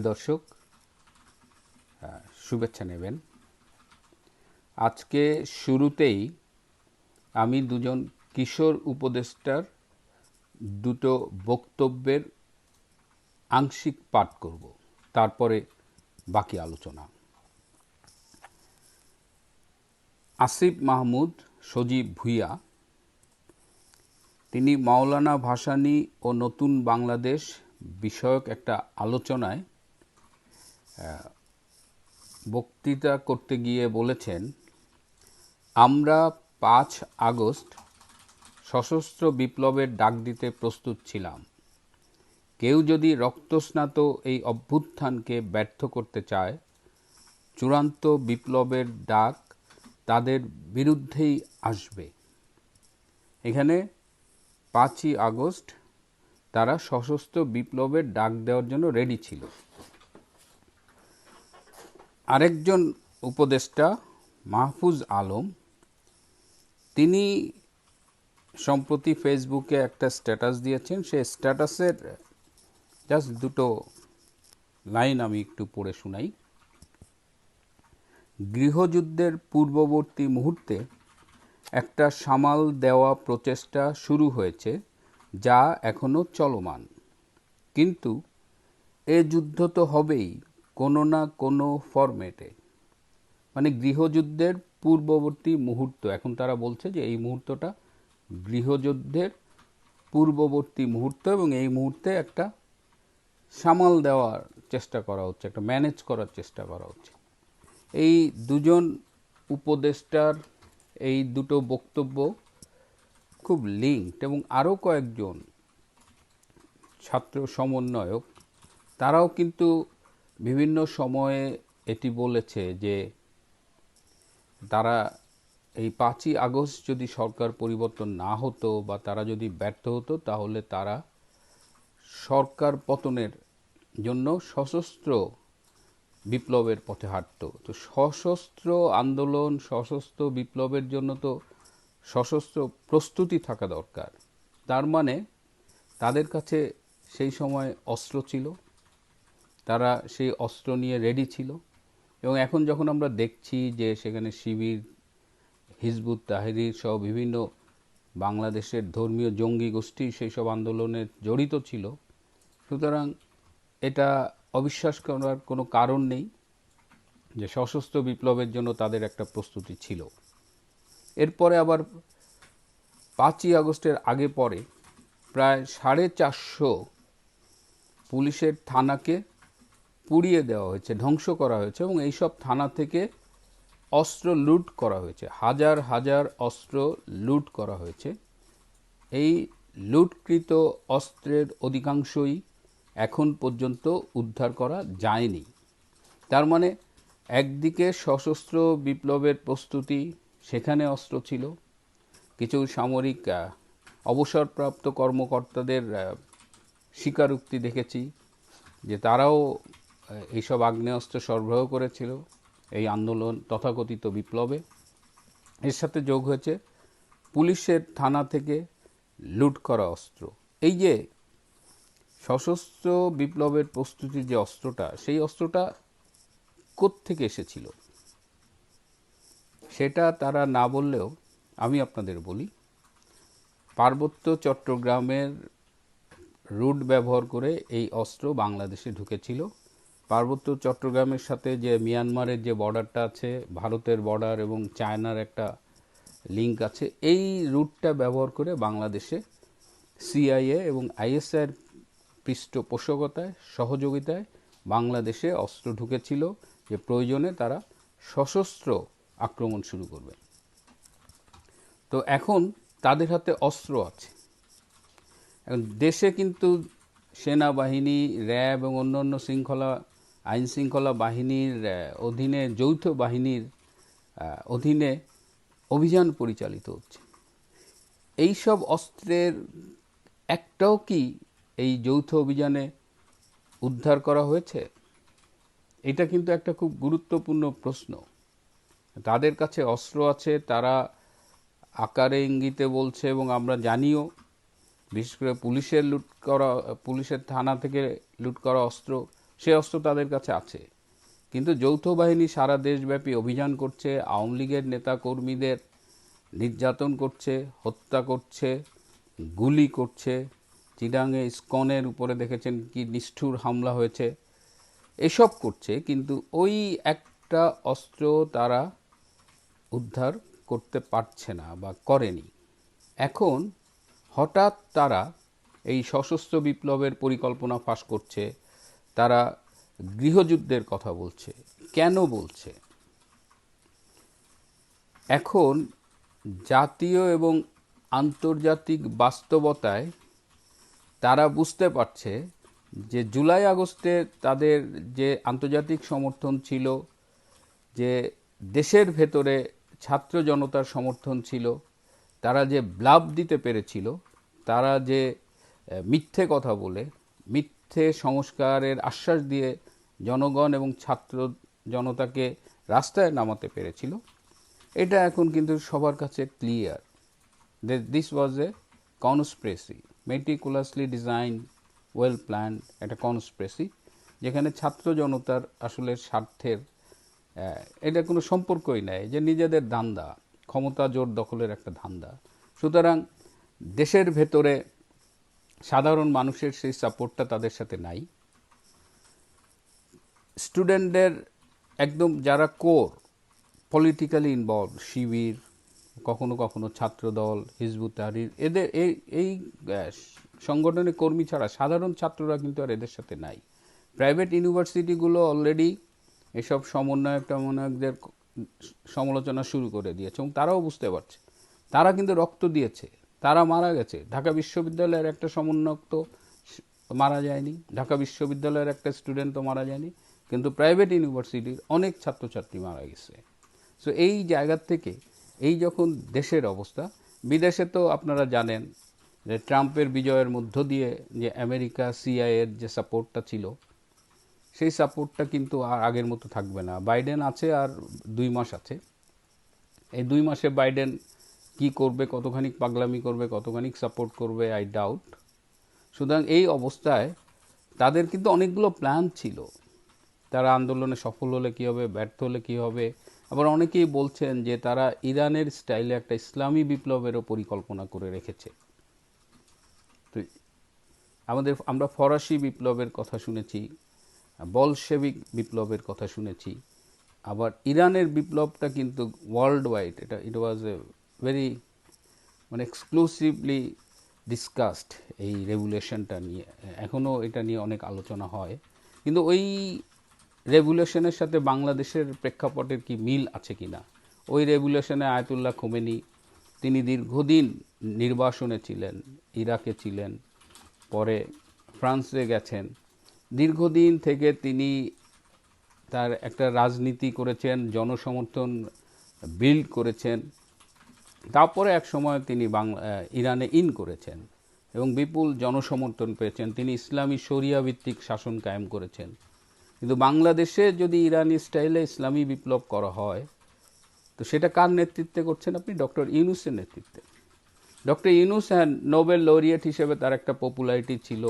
প্রিয় দর্শক শুভেচ্ছা নেবেন। আজকে শুরুতেই আমি দুজন কিশোর উপদেষ্টার দুটো বক্তব্যের আংশিক পাঠ করব, তারপরে বাকি আলোচনা। আসিফ মাহমুদ, সজীব ভুইয়া, তিনি মাওলানা ভাসানী ও নতুন বাংলাদেশ বিষয়ক একটা আলোচনায় বক্তৃতা করতে গিয়ে বলেছেন, আমরা পাঁচ আগস্ট সশস্ত্র বিপ্লবের ডাক দিতে প্রস্তুত ছিলাম। কেউ যদি রক্তস্নাত এই অভ্যুত্থানকে ব্যর্থ করতে চায়, চূড়ান্ত বিপ্লবের ডাক তাদের বিরুদ্ধেই আসবে। এখানে পাঁচই আগস্ট তারা সশস্ত্র বিপ্লবের ডাক দেওয়ার জন্য রেডি ছিল। আরেকজন উপদেষ্টা মাহফুজ আলম, তিনি সম্প্রতি ফেসবুকে একটা স্ট্যাটাস দিয়েছেন। সেই স্ট্যাটাসের জাস্ট দুটো লাইন আমি একটু পড়ে শোনাই। গৃহযুদ্ধের পূর্ববর্তী মুহূর্তে একটা সামাল দেওয়া প্রচেষ্টা শুরু হয়েছে, যা এখনও চলমান। কিন্তু এ যুদ্ধ তো হবেই। কোনো না কোনো ফরম্যাটে মানে গৃহযুদ্ধের পূর্ববর্তী মুহূর্ত। এখন তারা বলছে যে এই মুহূর্তটা গৃহযুদ্ধের পূর্ববর্তী মুহূর্ত এবং এই মুহূর্তে একটা সামাল দেওয়ার চেষ্টা করা হচ্ছে, একটা ম্যানেজ করার চেষ্টা করা হচ্ছে। এই দুজন উপদেষ্টার এই দুটো বক্তব্য খুব লিঙ্কড এবং আরও কয়েকজন ছাত্র সমন্বয়ক, তারাও কিন্তু বিভিন্ন সময়ে এটি বলেছে যে তারা এই পাঁচই আগস্ট যদি সরকার পরিবর্তন না হতো বা তারা যদি ব্যর্থ হতো, তাহলে তারা সরকার পতনের জন্য সশস্ত্র বিপ্লবের পথে হাঁটতো। তো সশস্ত্র আন্দোলন, সশস্ত্র বিপ্লবের জন্য তো সশস্ত্র প্রস্তুতি থাকা দরকার। তার মানে তাদের কাছে সেই সময় অস্ত্র ছিল। তারা সেই অস্ত্র নিয়ে রেডি ছিল। এবং এখন যখন আমরা দেখছি যে সেখানে শিবির, হিজবুত তাহরির সহ বিভিন্ন বাংলাদেশের ধর্মীয় জঙ্গি গোষ্ঠী সেই সব আন্দোলনে জড়িত ছিল, সুতরাং এটা অবিশ্বাস করার কোনো কারণ নেই যে সশস্ত্র বিপ্লবের জন্য তাদের একটা প্রস্তুতি ছিল। এরপরে আবার পাঁচই আগস্টের আগে পরে প্রায় সাড়ে চারশো পুলিশের থানাকে পুড়িয়ে দেওয়া হয়েছে, ধ্বংস করা হয়েছে এবং এইসব থানা থেকে অস্ত্র লুট করা হয়েছে। হাজার হাজার অস্ত্র লুট করা হয়েছে। এই লুটকৃত অস্ত্রের অধিকাংশই এখন পর্যন্ত উদ্ধার করা যায়নি। তার মানে একদিকে সশস্ত্র বিপ্লবের প্রস্তুতি, সেখানে অস্ত্র ছিল। কিছু সামরিক অবসরপ্রাপ্ত কর্মকর্তাদের স্বীকারোক্তি দেখেছি যে তারাও এইসব আগ্নেয়াস্ত্র সরবরাহ করেছিল, এই আন্দোলন তথাকথিত বিপ্লবে। এর সাথে যোগ হয়েছে পুলিশের থানা থেকে লুট করা অস্ত্র। এই যে সশস্ত্র বিপ্লবের প্রস্তুতির যে অস্ত্রটা, সেই অস্ত্রটা থেকে এসেছিল? সেটা তারা না বললেও আমি আপনাদের বলি, পার্বত্য চট্টগ্রামের রুট ব্যবহার করে এই অস্ত্র বাংলাদেশে ঢুকেছিল। পার্বত্য চট্টগ্রামের সাথে যে মিয়ানমারের যে বর্ডারটা আছে, ভারতের বর্ডার এবং চায়নার একটা লিঙ্ক আছে, এই রুটটা ব্যবহার করে বাংলাদেশে সিআইএ এবং আইএসআইয়ের পৃষ্ঠপোষকতায়, সহযোগিতায় বাংলাদেশে অস্ত্র ঢুকেছিল যে প্রয়োজনে তারা সশস্ত্র আক্রমণ শুরু করবে। তো এখন তাদের হাতে অস্ত্র আছে। এখন দেশে কিন্তু সেনাবাহিনী, র্যাব এবং অন্যান্য শৃঙ্খলা আইন শৃঙ্খলা বাহিনীর অধীনে, যৌথ বাহিনীর অধীনে অভিযান পরিচালিত হচ্ছে। এই সব অস্ত্রের একটাও কি এই যৌথ অভিযানে উদ্ধার করা হয়েছে? এটা কিন্তু একটা খুব গুরুত্বপূর্ণ প্রশ্ন। তাদের কাছে অস্ত্র আছে, তারা আকারে ইঙ্গিতে বলছে এবং আমরা জানিও, বিশেষ করে পুলিশের লুট করা, পুলিশের থানা থেকে লুট করা অস্ত্র সে অস্ত্র তাদের কাছে আছে। কিন্তু যৌথ বাহিনী সারা দেশব্যাপী অভিযান করছে, আওয়ামী লীগের নেতা কর্মীদের নির্যাতন করছে, হত্যা করছে, গুলি করছে। চিডাঙ্গে স্কনের উপরে দেখেছেন কি নিষ্ঠুর হামলা হয়েছে। এসব করছে, কিন্তু ওই একটা অস্ত্র তারা উদ্ধার করতে পারছে না বা করেনি। এখন হঠাৎ তারা এই সশস্ত্র বিপ্লবের পরিকল্পনা ফাঁস করছে। তারা গৃহযুদ্ধের কথা বলছে। কেন বলছে? এখন জাতীয় এবং আন্তর্জাতিক বাস্তবতায় তারা বুঝতে পারছে যে জুলাই আগস্টে তাদের যে আন্তর্জাতিক সমর্থন ছিল, যে দেশের ভেতরে ছাত্র জনতার সমর্থন ছিল, তারা যে ব্লাব দিতে পেরেছিল, তারা যে মিথ্যে কথা বলে, মিথ্যে সংস্কারের আশ্বাস দিয়ে জনগণ এবং ছাত্র জনতাকে রাস্তায় নামাতে পেরেছিল। এটা এখন কিন্তু সবার কাছে clear. This was a conspiracy meticulously design well plan একটা কনস্প্রেসি যেখানে ছাত্র জনতার আসলে স্বার্থের এটা কোনো সম্পর্কই নাই, যে নিজেদের ধান্দা, ক্ষমতা জোর দখলের একটা ধান্দা। সুতরাং দেশের ভেতরে সাধারণ মানুষের সেই সাপোর্টটা তাদের সাথে নাই। স্টুডেন্টদের একদম যারা কোর পলিটিক্যালি ইনভলভ শিবির, কখনো কখনো ছাত্রদল, হিজবুত তাহরির, এদের এই এই সংগঠনের কর্মী ছাড়া সাধারণ ছাত্ররা কিন্তু আর এদের সাথে নাই। প্রাইভেট ইউনিভার্সিটিগুলো অলরেডি এসব সমন্বয়ক টমন্বয়কদের সমালোচনা শুরু করে দিয়েছে এবং তারাও বুঝতে পারছে। তারা কিন্তু রক্ত দিয়েছে। তারা মারা গেছে। ঢাকা বিশ্ববিদ্যালয়ের একটা সমন্বয়ক তো মারা যায়নি। ঢাকা বিশ্ববিদ্যালয়ের একটা স্টুডেন্ট তো মারা যায়নি। কিন্তু প্রাইভেট ইউনিভার্সিটির অনেক ছাত্রছাত্রী মারা গেছে। সো এই জায়গার থেকে, এই যখন দেশের অবস্থা, বিদেশে তো আপনারা জানেন যে ট্রাম্পের বিজয়ের মধ্য দিয়ে যে আমেরিকা সিআইয়ের যে সাপোর্টটা ছিল, সেই সাপোর্টটা কিন্তু আর আগের মতো থাকবে না। বাইডেন আছে আর দুই মাস আছে। এই দুই মাসে বাইডেন কি করবে, কতখানি পাগলামি করবে, কতখানি সাপোর্ট করবে আই ডাউট সুতরাং এই অবস্থায় তাদের কিন্তু অনেকগুলো প্ল্যান ছিল। তারা আন্দোলনে সফল হলে কী হবে, ব্যর্থ হলে কী হবে? আবার অনেকেই বলছেন যে তারা ইরানের স্টাইলে একটা ইসলামী বিপ্লবেরও পরিকল্পনা করে রেখেছে। তো আমাদের, আমরা ফরাসি বিপ্লবের কথা শুনেছি বলশেবিক বিপ্লবের কথা শুনেছি, আবার ইরানের বিপ্লবটা কিন্তু ওয়ার্ল্ড ওয়াইড এটা ইট ওয়াজ এ ভেরি মানে এক্সক্লুসিভলি ডিসকাসড এই রেগুলেশনটা নিয়ে। এখনও এটা নিয়ে অনেক আলোচনা হয়। কিন্তু ওই রেগুলেশনের সাথে বাংলাদেশের প্রেক্ষাপটের কি মিল আছে কি না? ওই রেগুলেশনে আয়তুল্লাহ খোমেনি, তিনি দীর্ঘদিন নির্বাসনে ছিলেন, ইরাকে ছিলেন, পরে ফ্রান্সে গেছেন। দীর্ঘদিন থেকে তিনি তার একটা রাজনীতি করেছেন, জনসমর্থন বিল্ড করেছেন। তারপরে এক সময় তিনি ইরানে ইন করেছেন এবং বিপুল জনসমর্থন পেয়েছেন। তিনি ইসলামী শরিয়া ভিত্তিক শাসন কায়েম করেছেন। কিন্তু বাংলাদেশে যদি ইরানি স্টাইলে ইসলামী বিপ্লব করা হয়, তো সেটা কার নেতৃত্বে করছেন আপনি? ডক্টর ইউনুসের নেতৃত্বে। ডক্টর ইউনুস হ্যাঁ নোবেল লরিয়েট হিসেবে তার একটা পপুলারিটি ছিল।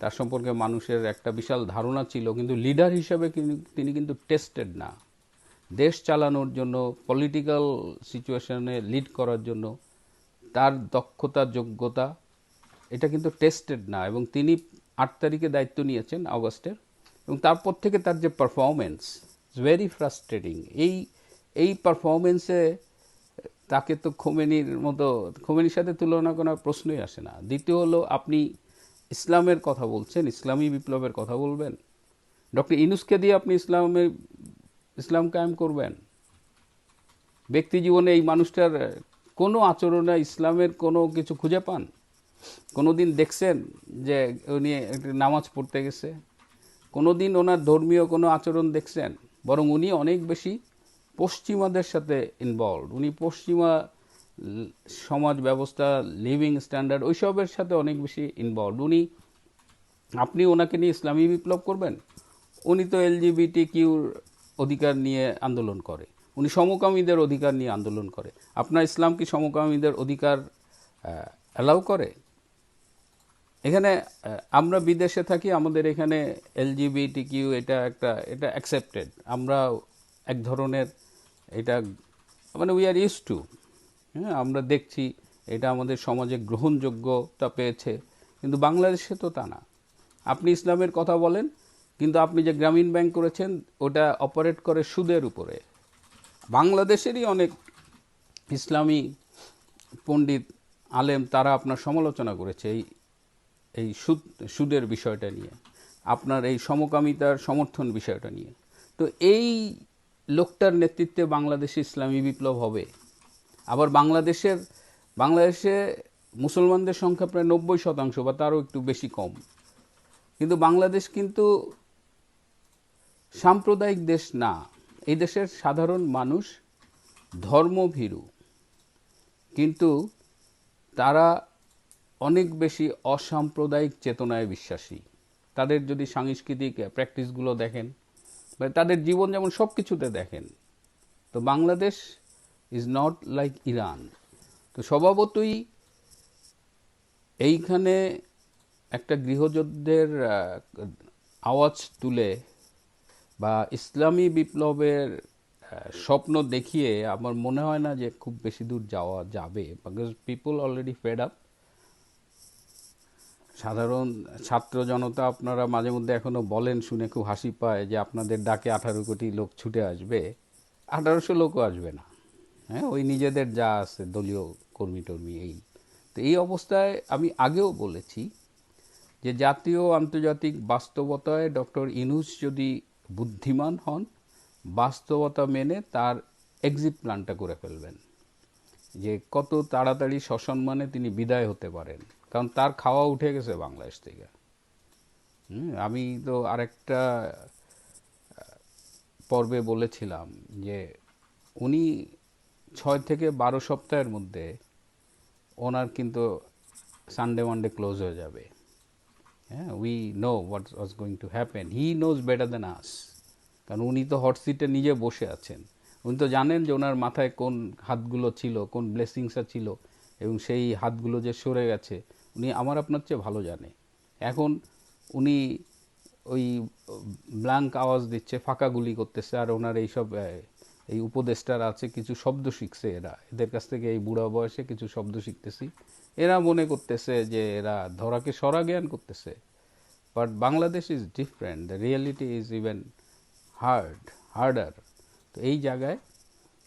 তার সম্পর্কে মানুষের একটা বিশাল ধারণা ছিল, কিন্তু লিডার হিসেবে তিনি কিন্তু টেস্টেড না। দেশ চালানোর জন্য পলিটিক্যাল সিচুয়েশনে লিড করার জন্য তার দক্ষতা, যোগ্যতা, এটা কিন্তু টেস্টেড না এবং তিনি আট তারিখে দায়িত্ব নিয়েছেন আগস্টের এবং তারপর থেকে তার যে পারফরমেন্স ভেরি ফ্রাস্ট্রেটিং এই এই পারফরমেন্সে তাকে তো খোমেনির মতো খোমেনির সাথে তুলনা করার প্রশ্নই আসে না। দ্বিতীয় হলো, আপনি ইসলামের কথা বলছেন, ইসলামী বিপ্লবের কথা বলবেন। ডক্টর ইনুসকে দিয়ে আপনি ইসলামের ইসলাম কায়েম করবেন। ব্যক্তি জীবনে এই মানুষটার কোনো আচরণে ইসলামের কোনো কিছু খুঁজে পান? কোনো দিন দেখছেন যে উনি একটা নামাজ পড়তে গেছে? কোনো দিন ওনার ধর্মীয় কোনো আচরণ দেখছেন? বরং উনি অনেক বেশি পশ্চিমাদের সাথে ইনভলভ উনি পশ্চিমা সমাজ ব্যবস্থা লিভিং স্ট্যান্ডার্ড ওইসবের সাথে অনেক বেশি ইনভলভ উনি, আপনি ওনাকে নিয়ে ইসলামী বিপ্লব করবেন? উনি তো এলজিবিটি কিউর অধিকার নিয়ে আন্দোলন করে। উনি সমকামীদের অধিকার নিয়ে আন্দোলন করে। আপনার ইসলাম কি সমকামীদের অধিকার অ্যালাউ করে? এখানে আমরা বিদেশে থাকি, আমাদের এখানে এলজিবিটি কিউ এটা একটা, এটা অ্যাকসেপ্টেড আমরা এক ধরনের এটা মানে উই আর ইউজ টু হ্যাঁ আমরা দেখছি এটা আমাদের সমাজে গ্রহণযোগ্যতা পেয়েছে। কিন্তু বাংলাদেশে তো তা না। আপনি ইসলামের কথা বলেন কিন্তু আপনি যে গ্রামীণ ব্যাংক করেছেন, ওটা অপারেট করে সুদের উপরে। বাংলাদেশেরই অনেক ইসলামী পণ্ডিত, আলেম, তারা আপনার সমালোচনা করেছে এই এই সুদ, সুদের বিষয়টা নিয়ে, আপনার এই সমকামিতার সমর্থন বিষয়টা নিয়ে। তো এই লোকটার নেতৃত্বে বাংলাদেশে ইসলামী বিপ্লব হবে। আবার বাংলাদেশের, বাংলাদেশে মুসলমানদের সংখ্যা প্রায় নব্বই শতাংশ বা তারও একটু বেশি কম। কিন্তু বাংলাদেশ কিন্তু সাম্প্রদায়িক দেশ না, এই দেশের সাধারণ মানুষ ধর্মভীরু। কিন্তু তারা অনেক বেশি অসাম্প্রদায়িক চেতনায় বিশ্বাসী। তাদের যদি সাংস্কৃতিক প্র্যাকটিসগুলো দেখেন, বা তাদের জীবন যেমন সব কিছুতে দেখেন, তো Bangladesh is not like Iran তো স্বভাবতই এইখানে একটা গৃহযুদ্ধের আওয়াজ তুলে বা ইসলামী বিপ্লবের স্বপ্ন দেখিয়ে আমার মনে হয় না যে খুব বেশি দূর যাওয়া যাবে। Because people already fed up সাধারণ ছাত্র জনতা আপনারা মাঝে মধ্যে এখনও বলেন, শুনে খুব হাসি পায় যে আপনাদের ডাকে আঠারো কোটি লোক ছুটে আসবে। আঠারোশো লোকও আসবে না। হ্যাঁ ওই নিজেদের যা আছে, দলীয় কর্মী টর্মী, এই। তো এই অবস্থায় আমি আগেও বলেছি যে জাতীয় আন্তর্জাতিক বাস্তবতায় ডক্টর ইনুস যদি বুদ্ধিমান হন, বাস্তবতা মেনে তার এক্সিট প্ল্যানটা করে ফেলবেন। যে কত তাড়াতাড়ি সসম্মানে তিনি বিদায় হতে পারেন। কারণ তার খাওয়া উঠে গেছে বাংলাদেশ থেকে। আমি তো আরেকটা পর্বে বলেছিলাম যে উনি ছয় থেকে বারো সপ্তাহের মধ্যে ওনার কিন্তু সানডে মানডে ক্লোজ হয়ে যাবে। হ্যাঁ we know what was going to happen he knows better than us কারণ উনি তো হট সিটে নিজে বসে আছেন। উনি তো জানেন যে ওনার মাথায় কোন হাতগুলো ছিল, কোন ব্লেসিংসটা ছিল এবং সেই হাতগুলো যে সরে গেছে, উনি আমার আপনার চেয়ে ভালো জানে। এখন উনি ওই ব্ল্যাঙ্ক আওয়াজ দিচ্ছে, ফাঁকা গুলি করতেছে আর ওনার এইসব এই উপদেষ্টার আছে, কিছু শব্দ শিখছে এরা। এদের কাছ থেকে এই বুড়া বয়সে কিছু শব্দ শিখতেছি। এরা মনে করতেছে যে এরা ধরাকে সরা জ্ঞান করতেছে। But Bangladesh is different the reality is even hard harder তো এই জায়গায়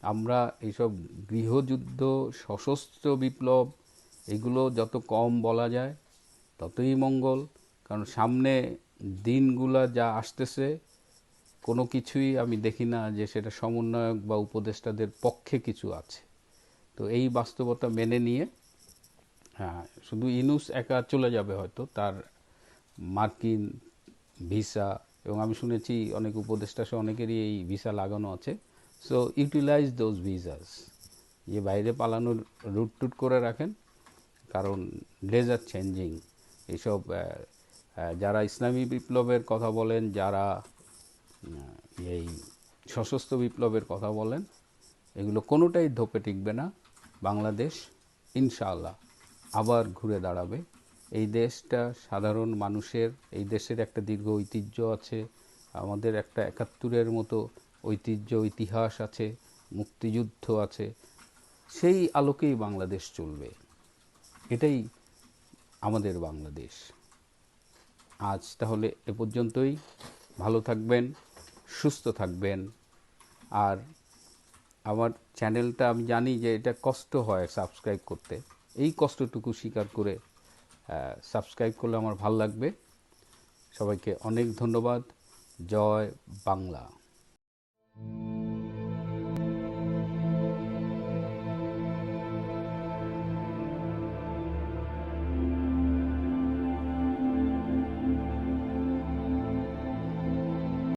আমরা এইসব গৃহযুদ্ধ, সশস্ত্র বিপ্লব, এগুলো যত কম বলা যায়, ততই মঙ্গল। কারণ সামনে দিনগুলা যা আসতেছে, কোনো কিছুই আমি দেখি না যে সেটা সমন্বয়ক বা উপদেষ্টাদের পক্ষে কিছু আছে। তো এই বাস্তবতা মেনে নিয়ে হ্যাঁ শুধু ইনুস একা চলে যাবে হয়তো, তার মার্কিন ভিসা, এবং আমি শুনেছি অনেক উপদেষ্টা সহ অনেকেরই এই ভিসা লাগানো আছে। সো ইউটিলাইজ দোজ ভিসাস যে বাইরে পালানোর রুট টুট করে রাখেন, কারণ ডেজ আর চেঞ্জিং এইসব যারা ইসলামী বিপ্লবের কথা বলেন, যারা এই সশস্ত্র বিপ্লবের কথা বলেন, এগুলো কোনোটাই ধোপে টিকবে না। বাংলাদেশ, ইনশাআল্লাহ। আবার ঘুরে দাঁড়াবে। এই দেশটা সাধারণ মানুষের, এই দেশের একটা দীর্ঘ ঐতিহ্য আছে, আমাদের একটা একাত্তরের মতো ঐতিহ্য, ইতিহাস আছে, মুক্তিযুদ্ধ আছে, সেই আলোকেই বাংলাদেশ চলবে। এটাই আমাদের বাংলাদেশ। আজ তাহলে এ পর্যন্তই। ভালো থাকবেন, সুস্থ থাকবেন। আর আমার চ্যানেলটা আমি জানি যে এটা কষ্ট হয় সাবস্ক্রাইব করতে। এই কষ্টটুকু স্বীকার করে সাবস্ক্রাইব করলে আমার ভালো লাগবে। সবাইকে অনেক ধন্যবাদ। জয় বাংলা।